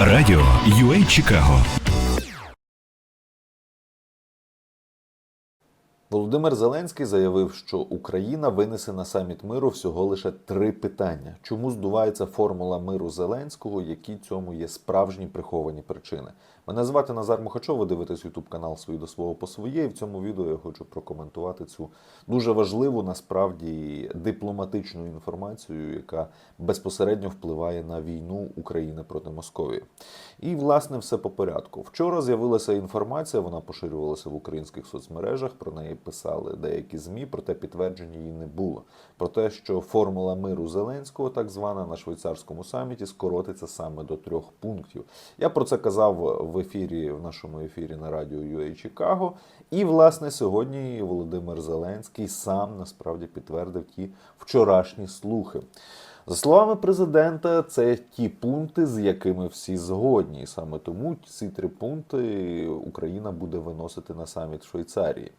Радіо UA Чикаго. Володимир Зеленський заявив, що Україна винесе на саміт миру всього лише три питання: чому здувається формула миру Зеленського, які цьому є справжні приховані причини. Мене звати Назар Мухачов, ви дивитесь Ютуб канал свої до свого по своє. І в цьому відео я хочу прокоментувати цю дуже важливу насправді дипломатичну інформацію, яка безпосередньо впливає на війну України проти Московії. І власне все по порядку. Вчора з'явилася інформація, вона поширювалася в українських соцмережах. Про неї писали деякі змі, проте підтвердження її не було. Про те, що формула миру Зеленського, так звана на швейцарському саміті, скоротиться саме до трьох пунктів. Я про це казав в ефірі, в нашому ефірі на радіо UA Чикаго. І власне сьогодні Володимир Зеленський сам насправді підтвердив ті вчорашні слухи. За словами президента, це ті пункти, з якими всі згодні. І саме тому ці три пункти Україна буде виносити на саміт Швейцарії.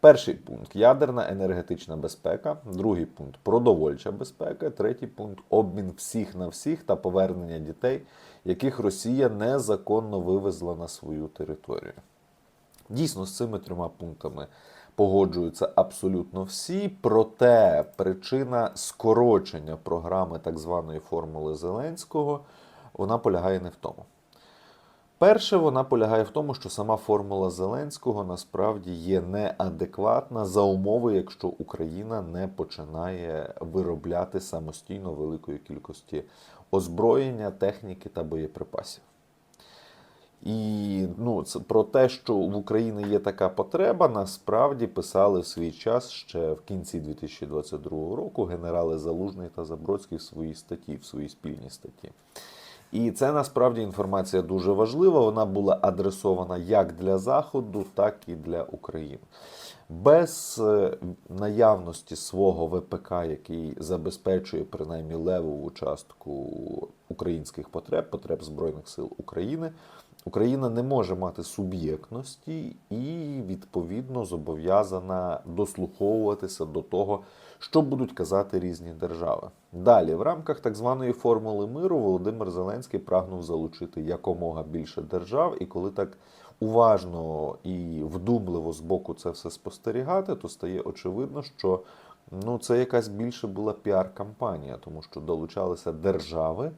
Перший пункт ядерна енергетична безпека, другий пункт продовольча безпека, третій пункт обмін всіх на всіх та повернення дітей, яких Росія незаконно вивезла на свою територію. Дійсно, з цими трьома пунктами погоджуються абсолютно всі. Проте причина скорочення програми так званої формули Зеленського вона полягає не в тому. Перше, вона полягає в тому, що сама формула Зеленського насправді є неадекватна за умови, якщо Україна не починає виробляти самостійно великої кількості озброєння, техніки та боєприпасів. І ну, це про те, що в Україні є така потреба, насправді писали в свій час ще в кінці 2022 року генерали Залужний та Забродський в своїй статті, в своїй спільній статті. І це насправді інформація дуже важлива. Вона була адресована як для Заходу, так і для України. Без е, наявності свого ВПК, який забезпечує принаймні левову частку українських потреб, потреб Збройних сил України, Україна не може мати суб'єктності і відповідно зобов'язана дослуховуватися до того, що будуть казати різні держави. Далі, в рамках так званої формули миру, Володимир Зеленський прагнув залучити якомога більше держав, і коли так уважно і вдумливо з боку це все спостерігати, то стає очевидно, що ну, це якась більше була піар-кампанія, тому що долучалися держави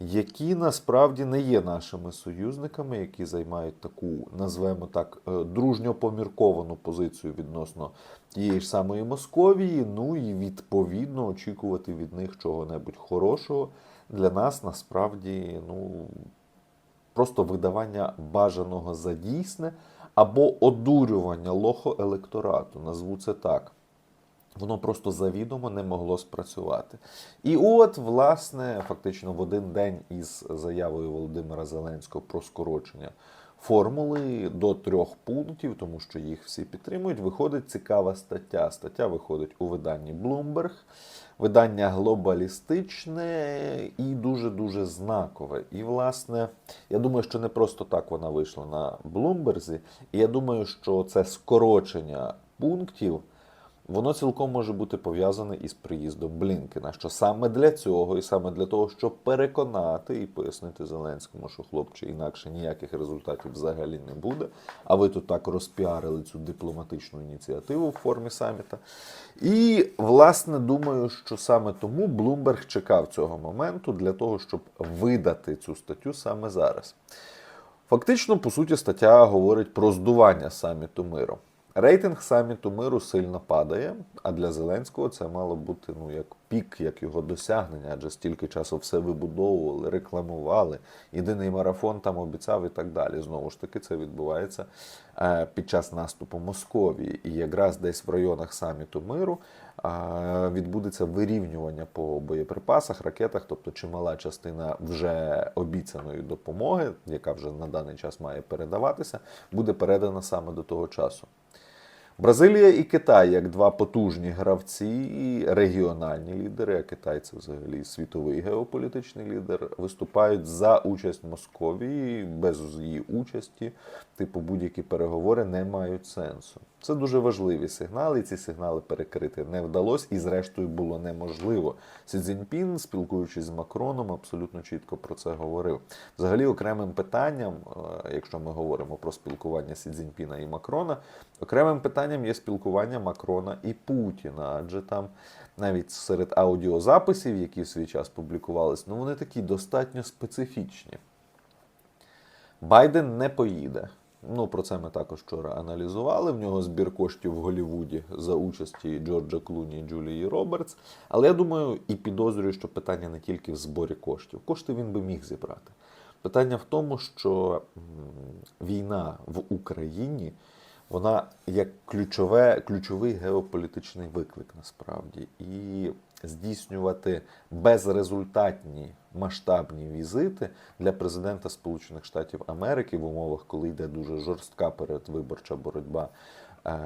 які насправді не є нашими союзниками, які займають таку, назвемо так, е, дружньо помірковану позицію відносно тієї ж самої Московії. Ну і відповідно очікувати від них чого-небудь хорошого для нас насправді ну, просто видавання бажаного за дійсне або одурювання лохо електорату, назву це так. Воно просто завідомо не могло спрацювати. І от, власне, фактично в один день із заявою Володимира Зеленського про скорочення формули до трьох пунктів, тому що їх всі підтримують, виходить цікава стаття. Стаття виходить у виданні Bloomberg. Видання глобалістичне і дуже-дуже знакове. І, власне, я думаю, що не просто так вона вийшла на Блумберзі. І я думаю, що це скорочення пунктів. Воно цілком може бути пов'язане із приїздом Блінкена, що саме для цього, і саме для того, щоб переконати і пояснити Зеленському, що хлопче інакше ніяких результатів взагалі не буде. А ви тут так розпіарили цю дипломатичну ініціативу в формі саміта. І, власне, думаю, що саме тому Блумберг чекав цього моменту для того, щоб видати цю статтю саме зараз. Фактично, по суті, стаття говорить про здування саміту миру. Рейтинг саміту миру сильно падає, а для Зеленського це мало бути ну як пік, як його досягнення, адже стільки часу все вибудовували, рекламували. Єдиний марафон там обіцяв і так далі. Знову ж таки, це відбувається е, під час наступу Московії. І якраз десь в районах саміту миру е, відбудеться вирівнювання по боєприпасах, ракетах, тобто чимала частина вже обіцяної допомоги, яка вже на даний час має передаватися, буде передана саме до того часу. Бразилія і Китай як два потужні гравці, регіональні лідери, а Китай це взагалі світовий геополітичний лідер, виступають за участь Московії без її участі, типу будь-які переговори не мають сенсу. Це дуже важливі сигнали. і Ці сигнали перекрити не вдалося, і зрештою було неможливо. Сі Цзіньпін, спілкуючись з Макроном, абсолютно чітко про це говорив. Взагалі, окремим питанням, е, якщо ми говоримо про спілкування Сі Цзіньпіна і Макрона, окремим питанням є спілкування Макрона і Путіна, адже там навіть серед аудіозаписів, які в свій час публікувались, ну вони такі достатньо специфічні. Байден не поїде. Ну, про це ми також вчора аналізували. В нього збір коштів в Голівуді за участі Джорджа Клуні і Джулії Робертс. Але я думаю і підозрюю, що питання не тільки в зборі коштів. Кошти він би міг зібрати. Питання в тому, що війна в Україні вона як ключове, ключовий геополітичний виклик насправді. І здійснювати безрезультатні масштабні візити для президента Сполучених Штатів Америки в умовах, коли йде дуже жорстка передвиборча боротьба е,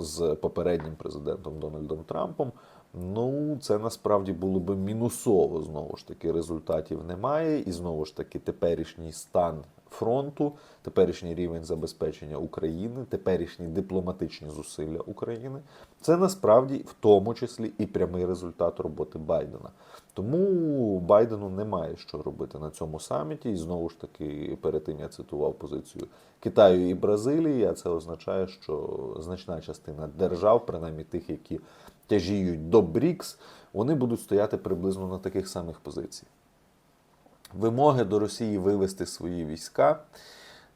з попереднім президентом Дональдом Трампом. Ну, це насправді було би мінусово. Знову ж таки, результатів немає, і знову ж таки, теперішній стан фронту, теперішній рівень забезпечення України, теперішні дипломатичні зусилля України це насправді в тому числі і прямий результат роботи Байдена. Тому Байдену немає що робити на цьому саміті. І знову ж таки, перед тим я цитував позицію Китаю і Бразилії. А це означає, що значна частина держав, принаймні тих, які тяжіють до БРІКС, вони будуть стояти приблизно на таких самих позиціях. Вимоги до Росії вивести свої війська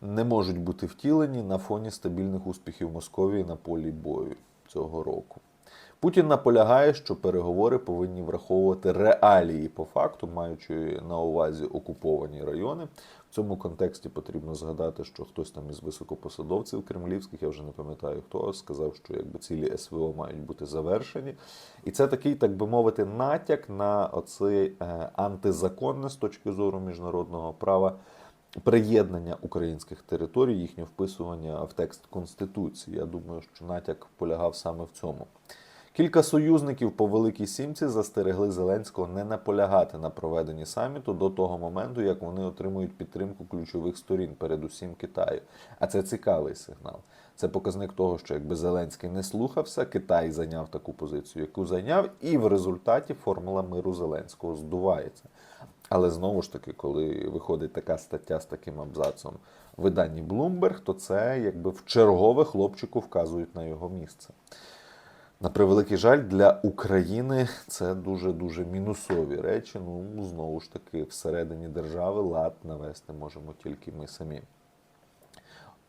не можуть бути втілені на фоні стабільних успіхів Московії на полі бою цього року. Путін наполягає, що переговори повинні враховувати реалії по факту, маючи на увазі окуповані райони. В цьому контексті потрібно згадати, що хтось там із високопосадовців кремлівських, я вже не пам'ятаю хто, сказав, що якби цілі СВО мають бути завершені. І це такий, так би мовити, натяк на оцей е, антизаконне з точки зору міжнародного права приєднання українських територій, їхнє вписування в текст Конституції. Я думаю, що натяк полягав саме в цьому. Кілька союзників по Великій Сімці застерегли Зеленського не наполягати на проведенні саміту до того моменту, як вони отримують підтримку ключових сторін, передусім Китаю. А це цікавий сигнал. Це показник того, що якби Зеленський не слухався, Китай зайняв таку позицію, яку зайняв, і в результаті формула миру Зеленського здувається. Але знову ж таки, коли виходить така стаття з таким абзацом в виданні Bloomberg, то це якби в чергове хлопчику вказують на його місце. На превеликий жаль, для України це дуже-дуже мінусові речі. Ну, знову ж таки, всередині держави лад навести можемо тільки ми самі.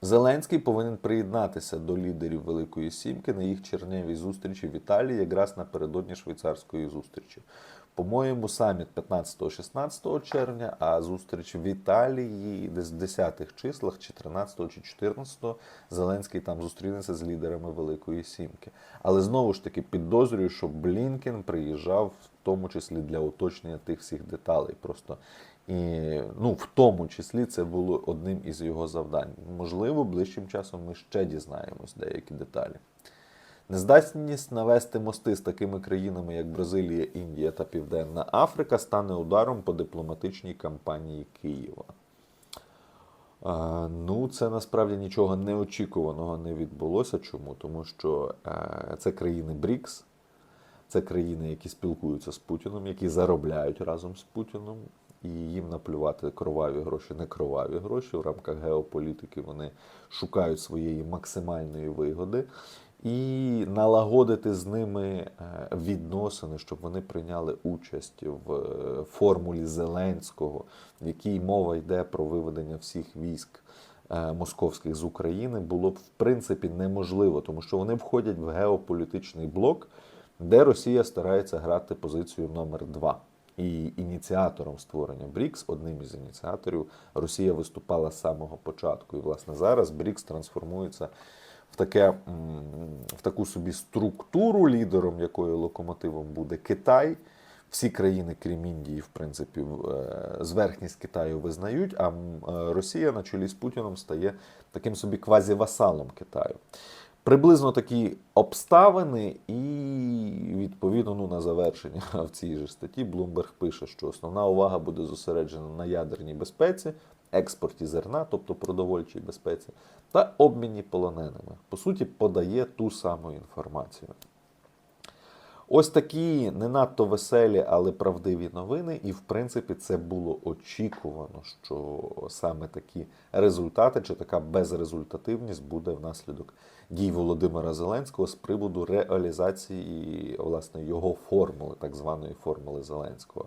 Зеленський повинен приєднатися до лідерів Великої Сімки на їх черневій зустрічі в Італії, якраз напередодні швейцарської зустрічі. По-моєму, саміт 15-16 червня, а зустріч в Італії десь в 10-х числах, чи 13 чи 14 Зеленський там зустрінеться з лідерами Великої Сімки. Але знову ж таки підозрюю, що Блінкен приїжджав в тому числі для уточнення тих всіх деталей. Просто і ну, в тому числі це було одним із його завдань. Можливо, ближчим часом ми ще дізнаємось деякі деталі. Нездатність навести мости з такими країнами, як Бразилія, Індія та Південна Африка, стане ударом по дипломатичній кампанії Києва. Ну, це насправді нічого неочікуваного не відбулося. Чому? Тому що е, це країни БРІКС, це країни, які спілкуються з Путіном, які заробляють разом з Путіном, і їм наплювати кроваві гроші, не кроваві гроші. В рамках геополітики вони шукають своєї максимальної вигоди. І налагодити з ними е, відносини, щоб вони прийняли участь в е, формулі Зеленського, в якій мова йде про виведення всіх військ е, московських з України, було б в принципі неможливо, тому що вони входять в геополітичний блок, де Росія старається грати позицію номер два. І ініціатором створення БРІКС, одним із ініціаторів, Росія виступала з самого початку. І, власне, зараз БРІКС трансформується в, таке, в таку собі структуру, лідером якої локомотивом буде Китай. Всі країни, крім Індії, в принципі, е, зверхність Китаю визнають, а е, Росія на чолі з Путіном стає таким собі квазівасалом Китаю. Приблизно такі обставини, і відповідно ну, на завершення в цій же статті Блумберг пише, що основна увага буде зосереджена на ядерній безпеці, експорті зерна, тобто продовольчій безпеці, та обміні полоненими. По суті, подає ту саму інформацію. Ось такі не надто веселі, але правдиві новини, і в принципі це було очікувано, що саме такі результати чи така безрезультативність буде внаслідок дій Володимира Зеленського з приводу реалізації власне його формули, так званої формули Зеленського.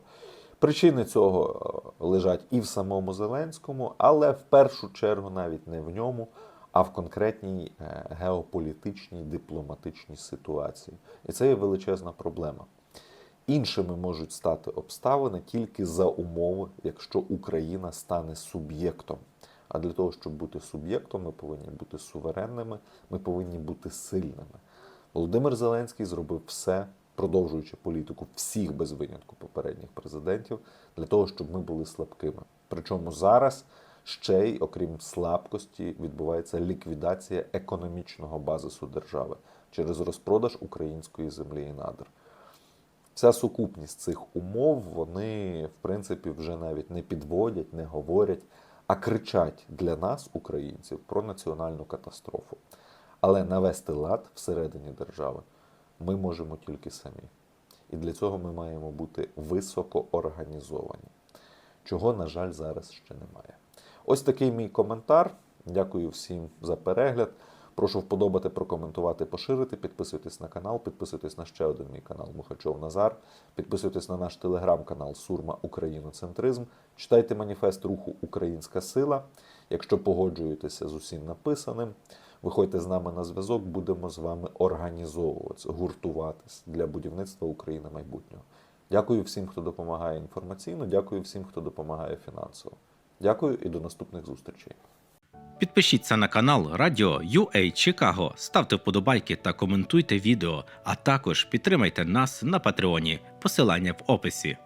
Причини цього е, лежать і в самому Зеленському, але в першу чергу навіть не в ньому, а в конкретній е, геополітичній дипломатичній ситуації. І це є величезна проблема. Іншими можуть стати обставини тільки за умови, якщо Україна стане суб'єктом. А для того, щоб бути суб'єктом, ми повинні бути суверенними, ми повинні бути сильними. Володимир Зеленський зробив все, продовжуючи політику всіх без винятку попередніх президентів, для того, щоб ми були слабкими. Причому зараз ще й, окрім слабкості, відбувається ліквідація економічного базису держави через розпродаж української землі і надр. Вся сукупність цих умов вони, в принципі, вже навіть не підводять, не говорять, а кричать для нас, українців, про національну катастрофу. Але навести лад всередині держави ми можемо тільки самі. І для цього ми маємо бути високо організовані, чого, на жаль, зараз ще немає. Ось такий мій коментар. Дякую всім за перегляд. Прошу вподобати, прокоментувати, поширити. Підписуйтесь на канал, підписуйтесь на ще один мій канал Мухачов Назар. Підписуйтесь на наш телеграм-канал Сурма Україноцентризм. Читайте маніфест руху Українська сила. Якщо погоджуєтеся з усім написаним, виходьте з нами на зв'язок, будемо з вами організовуватися, гуртуватись для будівництва України майбутнього. Дякую всім, хто допомагає інформаційно. Дякую всім, хто допомагає фінансово. Дякую і до наступних зустрічей. Підпишіться на канал Радіо UA Чикаго, ставте вподобайки та коментуйте відео, а також підтримайте нас на Патреоні. Посилання в описі.